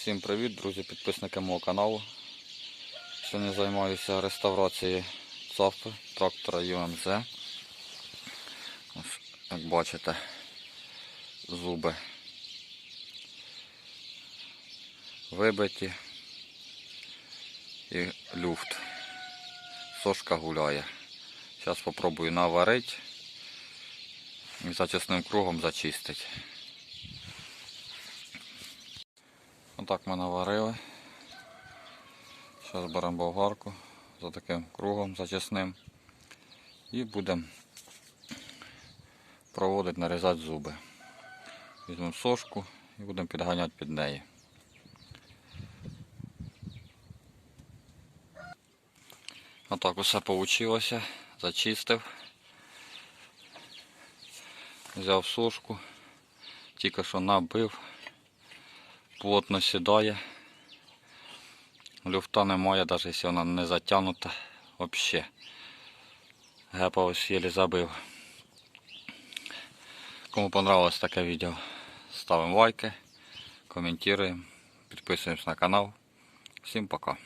Всім привіт, друзі, підписники мого каналу. Сьогодні займаюся реставрацією ЦАФи трактора ЮМЗ. Ось, як бачите, зуби вибиті і люфт. Сошка гуляє. Зараз спробую наварити і зачисним кругом зачистити. Отак ми наварили. Зараз беремо болгарку за таким кругом зачисним і будемо проводити, нарізати зуби. Візьмемо сошку і будемо підганяти під неї. Отак усе вийшло. Зачистив. Взяв сошку, тільки що набив плотно сідає. Люфта немає, навіть якщо вона не затягнута взагалі. Гепа ось єлі забив. Кому понравилось таке відео, ставимо лайки, коментуємо, підписуємось на канал. Всім пока.